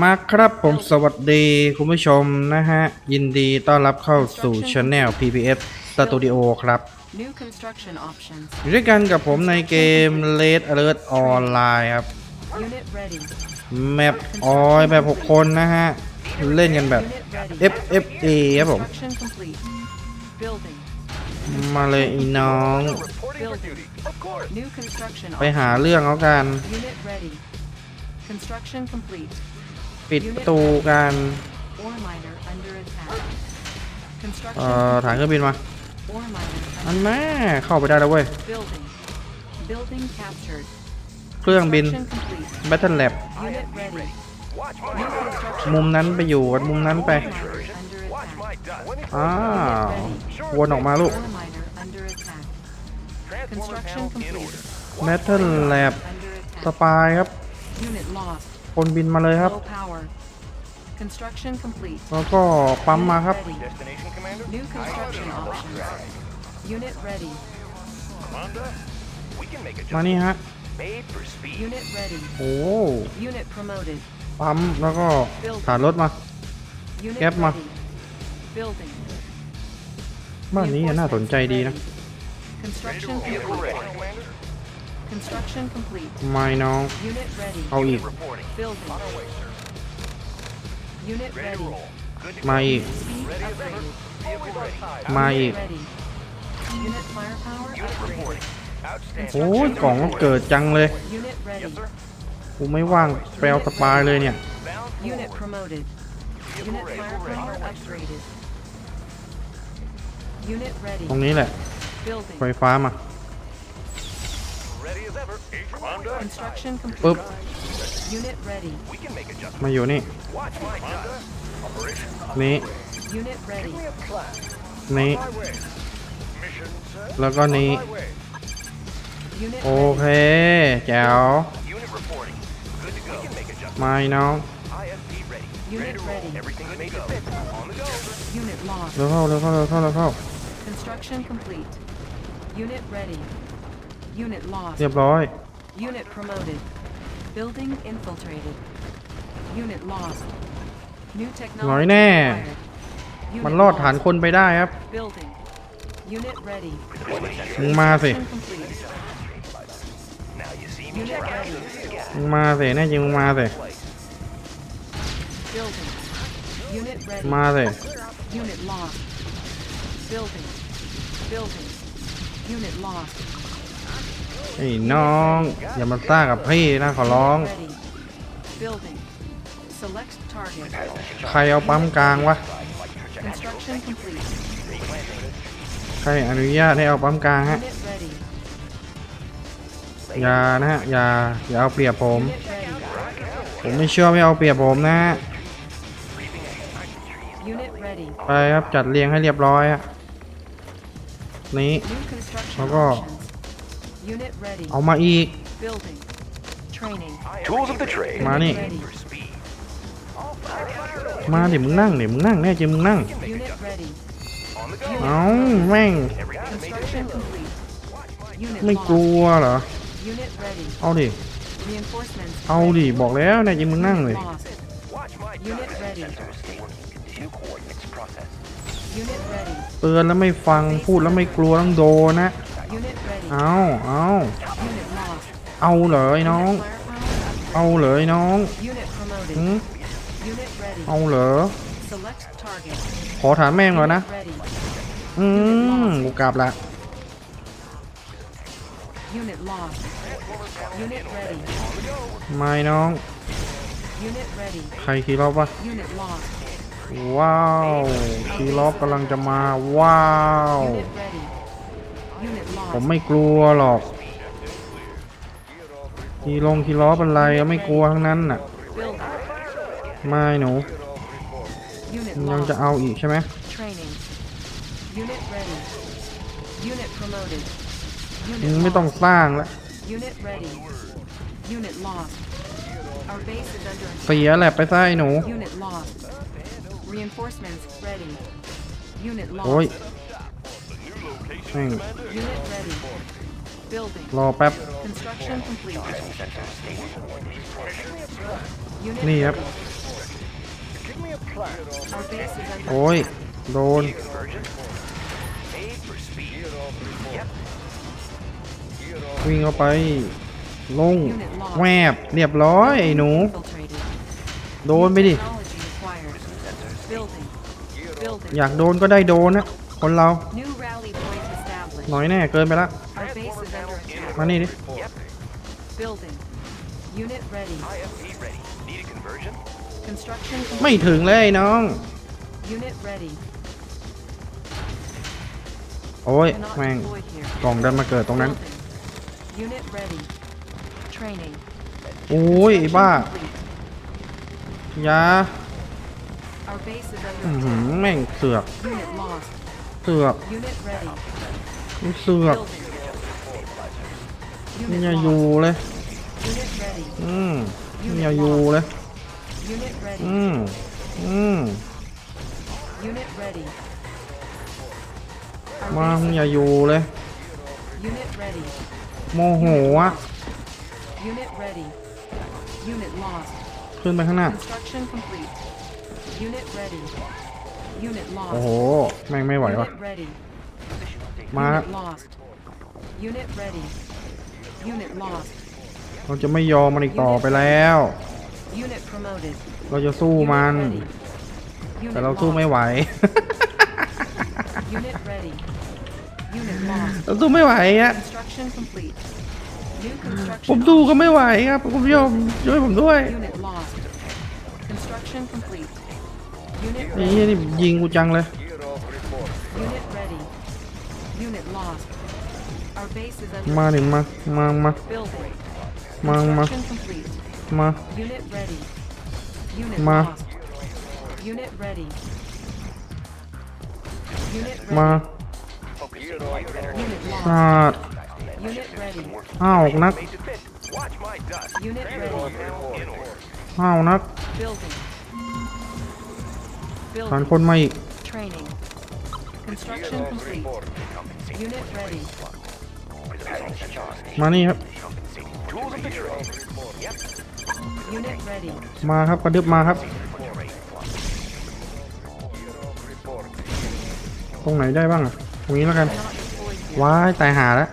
มาครับผมสวัสดีคุณผู้ชมนะฮะ ยินดีต้อนรับเข้าสู่ช anel PPS Studio ครับอยู่ด้วยกันกับผมในเกม Red Alert Online ครับ แมปออยแบบ6คนนะฮะ เล่นกันแบบ FFA ครับผม มาเลยน้อง ไปหาเรื่องเขากันปิดประตูการ เอ่อฐานเครื่องบินมา อันแม่เข้าไปได้แล้วเว้ย เครื่องบินแบทเทนแล็บมุมนั้นไปอยู่มุมนั้นไป อ้าววนออกมาลูกแมทเทิลแล็บสปายครับคนบินมาเลยครับ แล้วก็ปั๊มมาครับมานี่ฮะโอ้ปั๊มแล้วก็ ขานรถมา แก๊บมาบ้านนี้น่าสนใจดีนะ Construction complete. ไม n o ้อง Unit ready. Oh, Unit Reporting. Building. On our way, sir. Unit Ready ready. roll. Good to มาอีกมาอีกโอ้ย c กล่องเกิดจังเลย กูไม่ว่างแปลวสปายเลยเนี่ย ตรงนี้แหละ ไฟฟ้ามาปุ๊บมาอยู่นี่ นี่ นี่ แล้วก็นี่โอเคเจ้าไมาน้องเร็วเข้าเร็วเข้าเร็วเข้าเร็วเข้า Unit lost. เรียบร้อย Unit promoted. Building infiltrated. Unit lost. New technology น้อยแน่ acquired. มัน Unit รอดฐาน lost. คนไปได้ครับ Building. Unit ready. มึงมาสิ Construction complete. Unit ready. มึงมาสิ แน่จริงมึงมาสิ Building. Unit ready. มาสิ Unit lost. Building. Building. Unit lost. ไอ้น้องอย่ามาซ่ากับพี่นะขอร้อง ใครเอาปั๊มกลางวะใครอนุญาตให้เอาปั๊มกลางฮะอย่านะฮะอย่า อย่าเอาเปรียบผม ผมไม่เชื่อไม่เอาเปรียบผมนะไปครับจัดเรียงให้เรียบร้อยฮะนี้แล้วก็เอามาอีก มานี่มาเดี๋ยวมึงนั่งเดี๋ยวมึงนั่งแน่จริงมึงนั่ง เอาแม่ง ไม่กลัวเหรอ เอาดิ เอาดิบอกแล้วแน่จริงมึงนั่งเลยเตือนแล้วไม่ฟังพูดแล้วไม่กลัวต้องโดนนะเอาเอาเอาเลยน้อง เอาเลยน้องอืมเอาเหรอขอฐานแม่งเลยนะ อืมกูกลับละไม่น้อง ใครคีรอบวะ ว้าวคีรอบกำลังจะมา ว้าวผมไม่กลัวหรอก ที่ลงที่ล้อเป็นไรไม่กลัวทั้งนั้นน่ะ ไม่หนู ยังจะเอาอีกใช่ไหมยังไม่ต้องสร้างแล้วเสียแหละไปซะไอ้หนู โอ้ยม่งรอแป๊บ นี่ครับ โอ้ย โดน วิ่งเข้าไป ลง แวบ เรียบร้อยไอ้หนู โดน ไปดิ อยากโดนก็ได้โดนนะคนเราน้อยแน่ เกินไปละมานี่ดิ ไม่ถึงเลยน้อง โอ้ยแม่งกล่องดันมา เกิดตรงนั้นโอ้ยบ้ายาแม่งเสือกเสือกเสือกนีนอย่าอยู่เลย อืมนีนอย่าอยู่เลย อืม อืม มามึงอย่าอยู่เลย โมโหวะขึ้นไปข้างหน้า โอ้โห แม่งไม่ไหวว่ะมาเราจะไม่ยอมมันอีกต่อไปแล้ว เราจะสู้มัน แต่เราสู้ไม่ไหว เราสู้ไม่ไหวอะผมดูก็ไม่ไหวครับ คุณผู้ชมช่วยผมด้วย นี่นี่ยิงกูจังเลยมาหนิมา มา มา มา มา มา มา มาขาดอ้าวนักอ้าวนักสองคนมาอีกมานี่ครับ มาครับกระดึบมาครับ ตรงไหนได้บ้างอ่ะ ตรงนี้แล้วกัน ว้ายตายหาแล้ว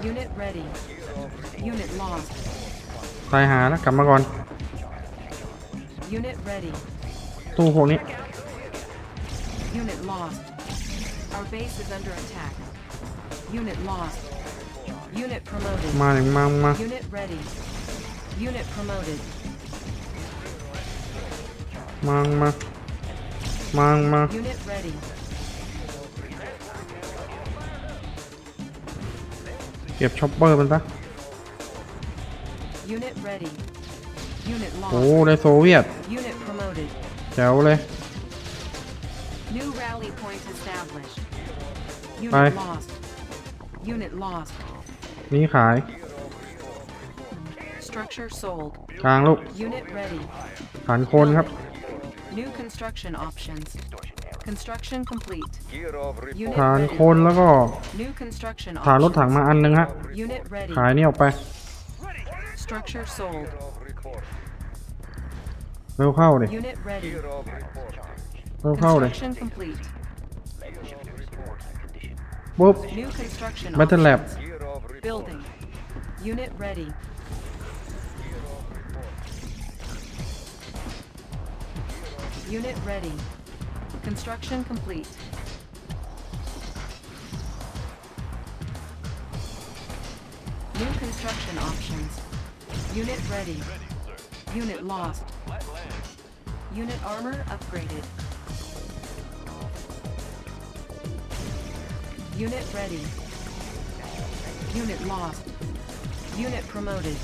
ตายหาแล้วกลับมาก่อนตู้พวกนี้ Our base is under attack. Unit lost. Unit promoted. Mang, Unit ready. Unit promoted. Mama. Mama. Unit ready. Kẹp chopper Unit ready. Unit lost. promoted. New rally point established. ไปนี่ขายกลางลูก ฐานคนครับ n e ฐานคนแล้วก็ n ฐานรถถังมาอันหนึ่งฮะ ขายนี่ออกไป เร็วเข้าเลยเร็วเข้าเลย Whoop. New construction. Battle lab. Building. Unit ready. Unit ready. Construction complete. New construction options. Unit ready. Unit lost. Unit armor upgraded. Unit ready. Unit lost. Unit promoted.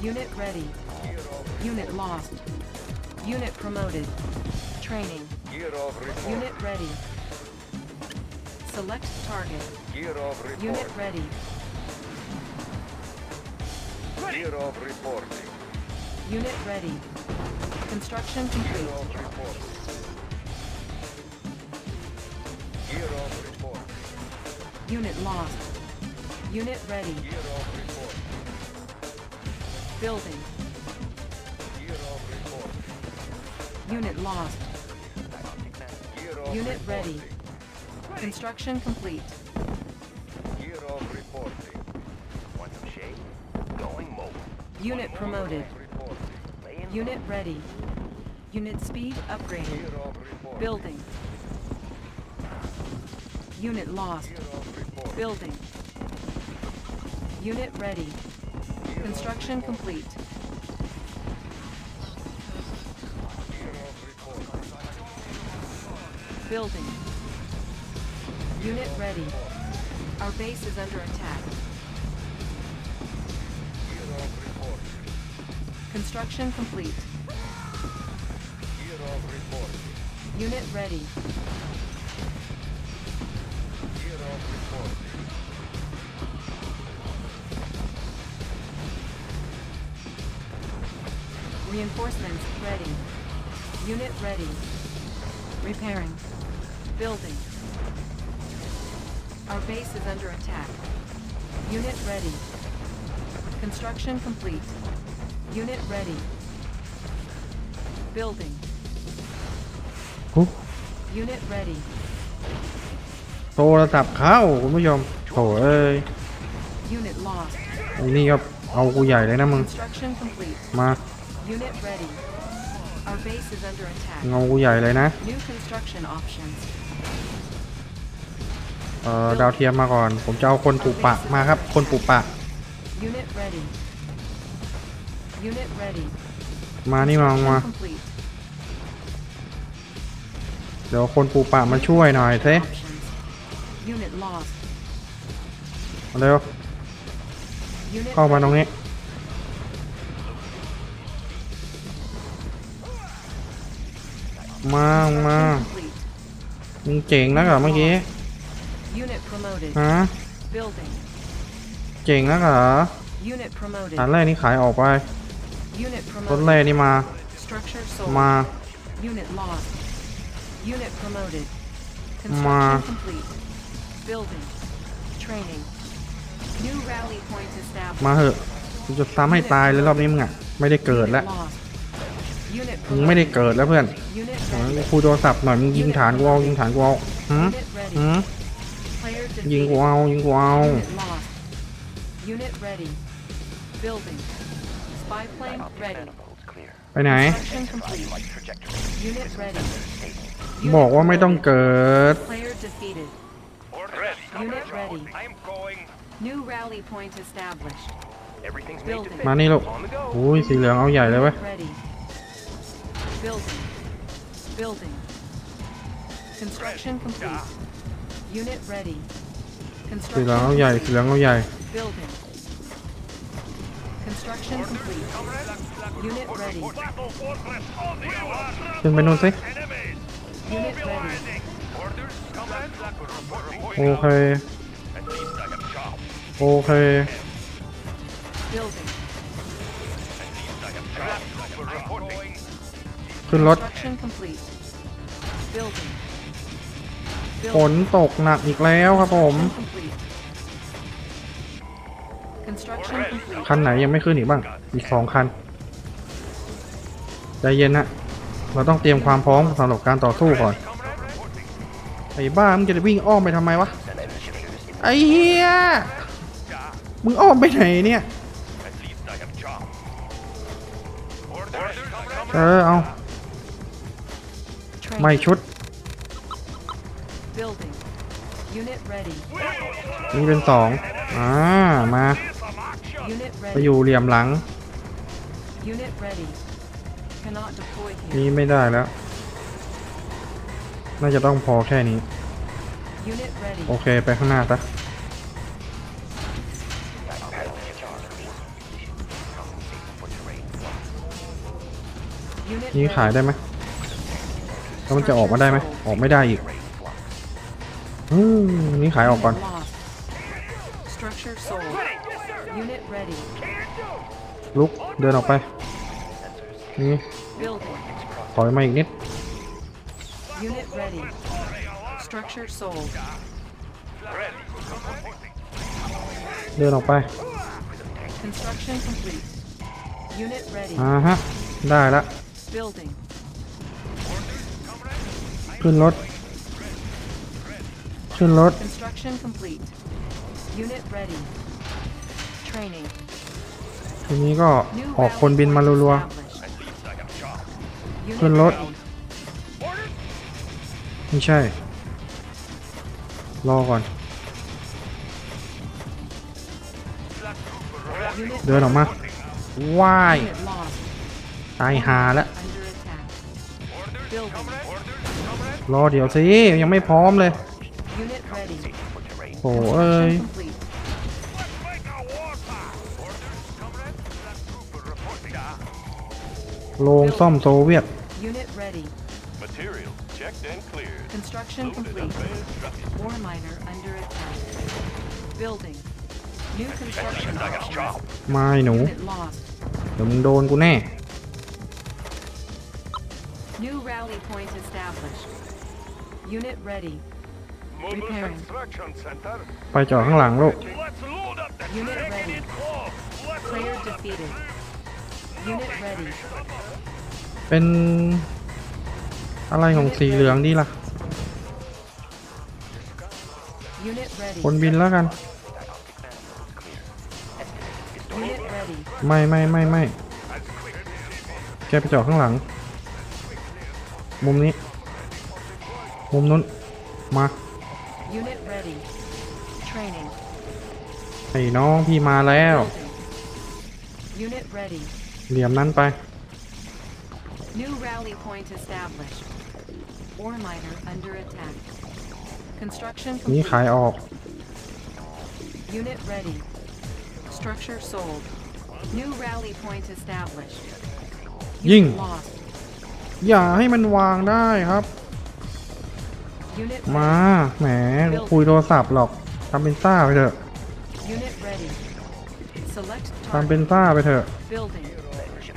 Unit ready. Unit lost. Unit promoted. Training. Unit ready. Select target. Unit ready. Gear reporting. Unit ready. Construction complete. Unit lost. Unit ready. Building. Unit lost. Unit ready. Construction complete. reporting. Want some shade? Going mobile. Unit promoted. Unit ready. Unit speed upgraded. Building. Unit lost. Building. Unit ready. Construction complete. Building. Unit ready. Our base is under attack. Construction complete. Unit ready. Reinforcements ready. Unit ready. Repairing. Building. Our base is under attack. Unit ready. Construction complete. Unit ready. Building. Unit ready. โทรศัพท์เข้า คุณผู้ชมโถเอ้ยอนี่ก็เอากูใหญ่เลยนะมึง มาเงากูใหญ่เลยนะ เอ่อดาวเทียมมาก่อน ผมจะเอาคนปูปะมาครับ คนปูปะ มานี่ มามา เดี๋ยวคนปูปะมาช่วยหน่อยเซ่มาเร็วเข้ามาตรงนี้ มามามึงเจ๋งนะกับเมื่อกี้ฮะเจ๋งนะกับฐานแรกนี่ขายออกไป ต้นแรกนี่มา มามามาเหอะจะทำให้ตายเลยรอบนี้มึงอ่ะไม่ได้เกิดแล้วมึงไม่ได้เกิดแล้วเพื่อนคูโทรศัพท์หน่อยมึงยิงฐานกูเอายิงฐานกูเอาฮึฮึยิงกูเอายิงกูเอาไปไหน บอกว่าไม่ต้องเกิด Unit ready. New rally point established. มานี่ลูกอุ้ยสีเหลืองเอาใหญ่เลยเว้ย Ready. Building. Building. Construction complete. Unit ready. Construction complete. เอาใหญ่ Building. Construction complete. Unit ready. Unit ready. โอเค โอเค ขึ้นรถ ฝนตกหนักอีกแล้วครับผม คันไหนยังไม่ขึ้นอีกบ้าง อีกสองคัน ใจเย็นนะเราต้องเตรียมความพร้อมสำหรับการต่อสู้ก่อนไอ้บ้ามึงจะวิ่งอ้อมไปทำไมวะ ไอ้เฮียมึงอ้อมไปไหนเนี่ยเออเอาไม่ชุด นี่เป็นสองอ่า มาไปอยู่เหลี่ยมหลัง นี่ไม่ได้แล้วน่าจะต้องพอแค่นี้ โอเค ไปข้างหน้าตะนี่ขายได้ไหมแล้วมันจะออกมาได้ไหมออกไม่ได้อีกอนี่ขายออกก่อนลุกเดินออกไป นี่ถอยมาอีกนิด Unit ready. Structure sold. เดินออกไป Construction complete. Unit ready. อ่าฮะ ได้ละ Building. ขึ้นรถขึ้นรถ Construction complete. Unit ready. Training. ทีนี้ก็ New ออก route คนบินมารัว established. Unit ๆขึ้นรถ ready. ไม่ใช่ รอก่อน เดินออกมาว่าย ตายหาแล้ว รอเดี๋ยวสิยังไม่พร้อมเลย โอ้เอ้ยโรงซ่อมโซเวียต Material checked and cleared. Construction Loaded complete. War miner under attack. Building. New construction Đùng đồn nú. nè. New rally point established. Unit ready. Repairing. Unit ready. Unit ready. อะไร ของ สี เหลืองดีล่ะ คนบิน แล้วกัน ไม่ไม่ไม่ไม่แกไปจอดข้างหลัง มุม นี้ มุมนู้น มาไอ้น้อง พี่ มาแล้ว เหลี่ยม นั้นไป New rally point established. นี่ขายออกยิงอย่าให้มันวางได้ครับ มา แหมคุยโทรศัพท์หรอกทำเป็นซ่าไปเถอะทำเป็นซ่าไปเถอะ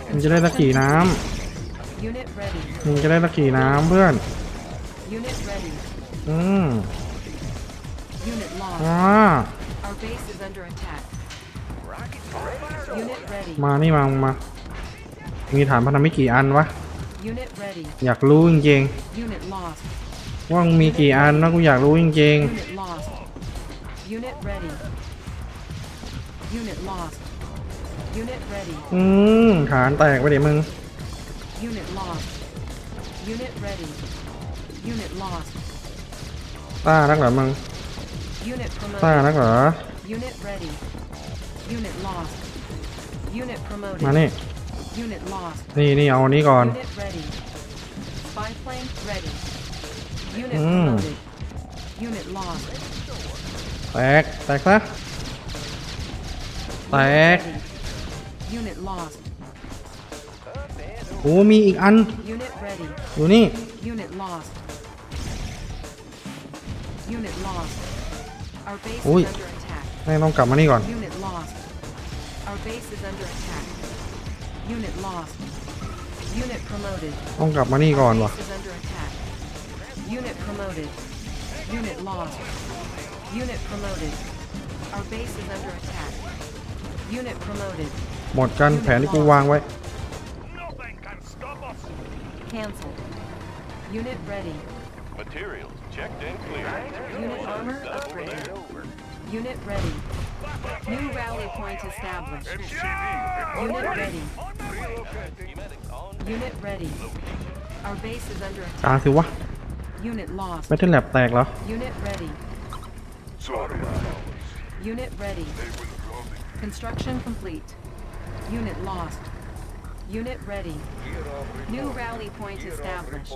มันจะได้ตะกี่น้ำมันจะได้ตะกี่น้ำเพื่อนมามานี่มามามีฐานพันธมิตรกี่อันวะ อยากรู้จริงๆว่ามีกี่อันนะกูอยากรู้จริงๆอืม ฐานแตกไปดิมึงต้านักหรอมึงต้านักหรอมานี่นี่นี่เอาอันนี้ก่อนอืมแตกแตกซะแตกโอ้มีอีกอันอยู่นี่อุ้ยนี่ต้องกลับมานี่ก่อนต้องกลับมานี่ก่อนวะหมดกันแผนที่กูวางไว้ Unit ready. Materials checked and cleared. Unit armor upgraded. Unit ready. New rally point established. Unit ready. Unit ready. Our base is under attack. Unit Unit ready. Unit ready. Construction complete. Unit lost. Unit ready. New rally point established.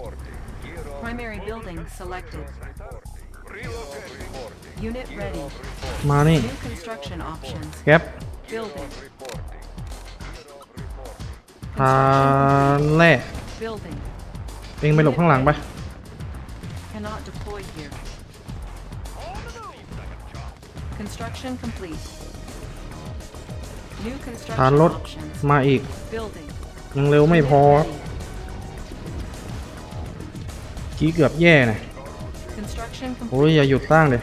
Primary building selected. Unit ready. Money. New construction options. Yep. Building. Uh, แหละ Building. Cannot deploy here. Construction complete. New construction options. มาอีก Building. ยังเร็วไม่พอ Unit ready. กี้เกือบแย่นะโอ้ยอย่าหยุดสร้างเลย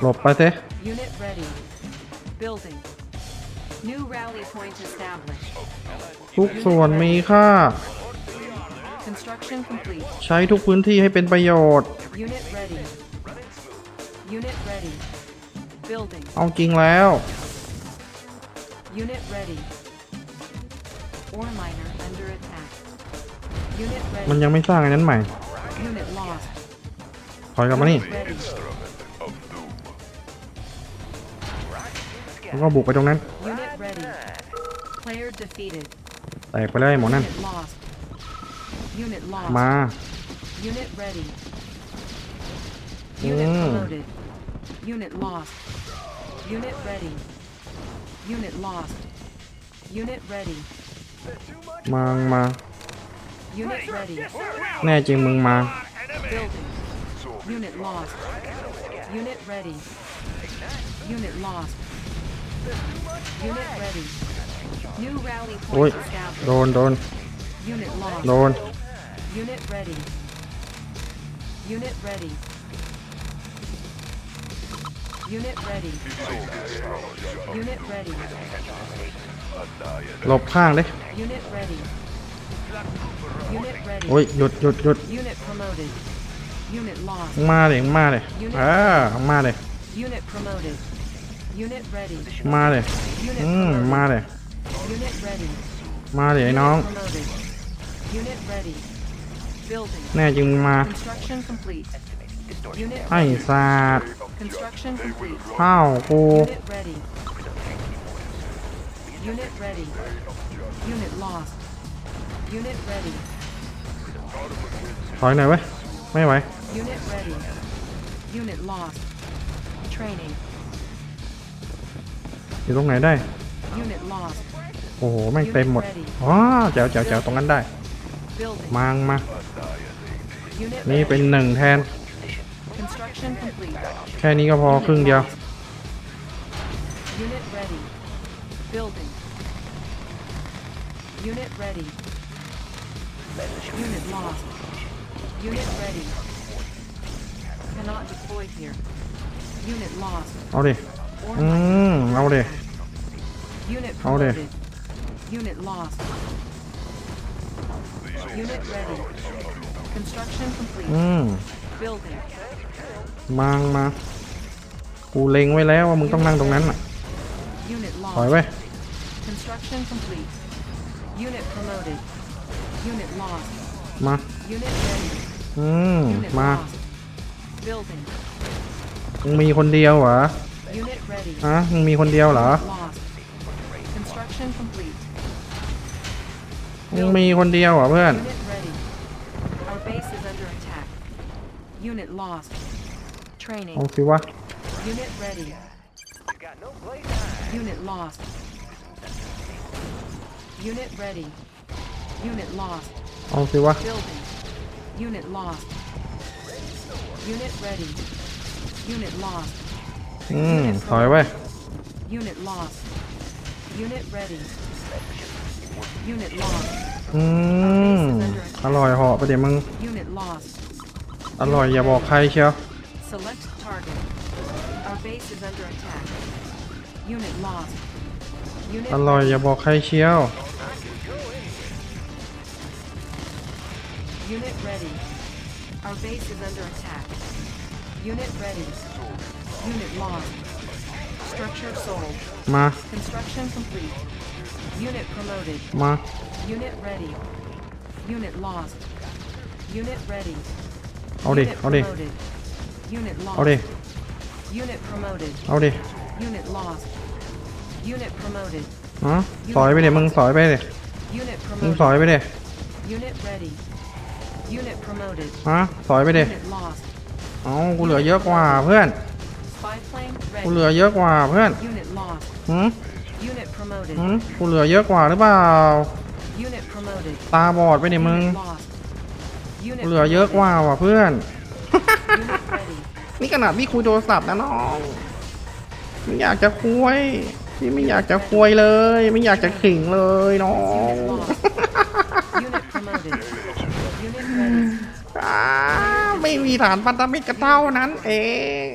หลบไปเถอะ ทุกส่วนมีค่าใช้ทุกพื้นที่ให้เป็นประโยชน์ เอาจริงแล้ว Unit ready. Or miner under attack. Unit ready. มันยังไม่สร้างอันนั้นใหม่ Unit lost. ถอยกลับมานี่แล้วก็บุกไปตรงนั้นแตกไปเลยหมอนั่นมาอืม Unit lost. Unit ready. Mang, มึงมา Unit ready. mung, Building. Unit lost. Unit ready. Unit lost. Unit ready. New rally โอ้ย point โด established. นโดน Unit โด lost. น Unit ready. Unit ready. หลบข้างเลยโอ้ย หยุดหยุดหยุดมาเลย มาเลยอ่ามาเลยมาเลยมาเลยมาเลย ไอ้น้องแน่จึงมาไอ้สัตข้าวกูถอยหน่อยวะ ไม่ไหวอยู่ตรงไหนได้ โอ้โหแม่งเต็มหมดอ๋อเจ๋อเจ๋อเจ๋อตรงนั้นได้ มางมา นี่เป็นหนึ่งแทนแค่นี้ก็พอครึ่งเดียวเอาดิอืม เอาดิเอาดิอืมมังมา กูเล็งไว้แล้วว่ามึงต้องนั่งตรงนั้นะถอยไปมา อืม มา มึงมีคนเดียวเหรอฮะมึงมีคนเดียวเหรอ มึงมีคนเดียวเหรอเพื่อน Training. เอาสิวะ Unit ready. Got no blade time. Unit lost. Unit ready. Unit lost. เอาสิวะ Building. Unit lost. Unit ready. Unit lost. อืมถอยไว้ Unit lost. Unit ready. Unit lost. อืม อร่อยเหาะประเดี๋ยวมึง Unit lost. อร่อยอย่าบอกใครเชียว Select target. Our base is under attack. Unit lost. Unit ready. Our base is under attack. Unit ready. Unit lost. Structure sold. มา Construction complete. Unit promoted. มา Unit ready. Unit lost. Unit ready. เอาดิ Unit เอาดิ promoted. เอาดิ เอาดิฮะสอยไปเนี่ยมึงสอยไปเนี่ยมึงสอยไปเนี่ยฮะสอยไปเนี๋ยเอากูเหลือเยอะกว่าเพื่อน กูเหลือเยอะกว่าเพื่อนฮึฮึกูเหลือเยอะกว่าหรือเปล่า ตาบอดไปเนี่ยมึงกูเหลือเยอะกว่าว่ะเพื่อนนี่ขนาดพี่คุยโทรศัพท์นะน้อง ไม่อยากจะคุยพี่ไม่อยากจะคุยเลย ไม่อยากจะขิงเลยน้องไม่มีฐานพันธมิตรก็เท่านั้น เอง